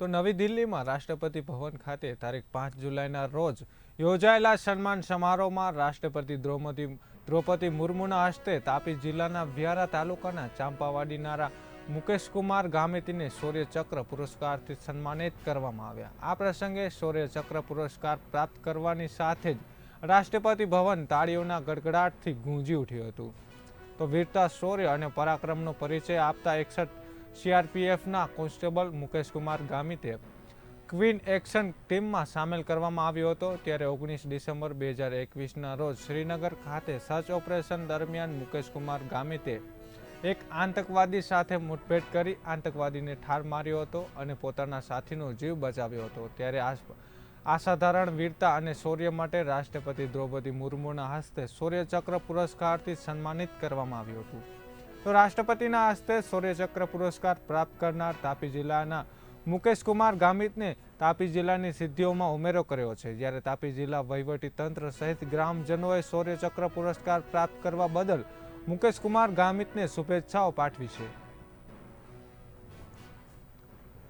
તો નવી દિલ્હીમાં રાષ્ટ્રપતિ ભવન ખાતે તારીખ પાંચ જુલાઈના રોજ યોજાયેલા સન્માન સમારોહમાં રાષ્ટ્રપતિ દ્રૌપદી દ્રૌપદી મુર્મુના હસ્તે તાપી જિલ્લાના વ્યારા તાલુકાના ચાંપાવાડીનારા મુકેશકુમાર ગામેતીને શૌર્યચક્ર પુરસ્કારથી સન્માનિત કરવામાં આવ્યા. આ પ્રસંગે શૌર્યચક્ર પુરસ્કાર પ્રાપ્ત કરવાની સાથે જ રાષ્ટ્રપતિ ભવન તાળીઓના ગડગડાટથી ગુંજી ઉઠ્યું હતું. તો વીરતા શૌર્ય અને પરાક્રમનો પરિચય આપતા એકસઠ સીઆરપીએફના કોન્સ્ટેબલ મુકેશકુમાર ગામિતે ક્વીન એક્શન ટીમમાં સામેલ કરવામાં આવ્યો હતો ત્યારે ઓગણીસ ડિસેમ્બર બે હજાર એકવીસના રોજ શ્રીનગર ખાતે સર્ચ ઓપરેશન દરમિયાન મુકેશકુમાર ગામિતે એક આતંકવાદી સાથે મુઠભેડ કરી આતંકવાદીને ઠાર માર્યો હતો અને પોતાના સાથીનો જીવ બચાવ્યો હતો. ત્યારે અસાધારણ વીરતા અને શૌર્ય માટે રાષ્ટ્રપતિ દ્રૌપદી મુર્મુના હસ્તે શૌર્ય ચક્ર પુરસ્કારથી સન્માનિત કરવામાં આવ્યું હતું. તો રાષ્ટ્રપતિના હસ્તે શૌર્યચક્ર પુરસ્કાર પ્રાપ્ત કરનાર તાપી જિલ્લાના મુકેશ કુમાર ગામિતને તાપી જિલ્લાની સિદ્ધિઓમાં ઉમેરો કર્યો છે. જ્યારે તાપી જિલ્લા વહીવટી તંત્ર સહિત ગ્રામજનોએ શૌર્યચક્ર પુરસ્કાર પ્રાપ્ત કરવા બદલ મુકેશ કુમાર ગામિતને શુભેચ્છાઓ પાઠવી છે.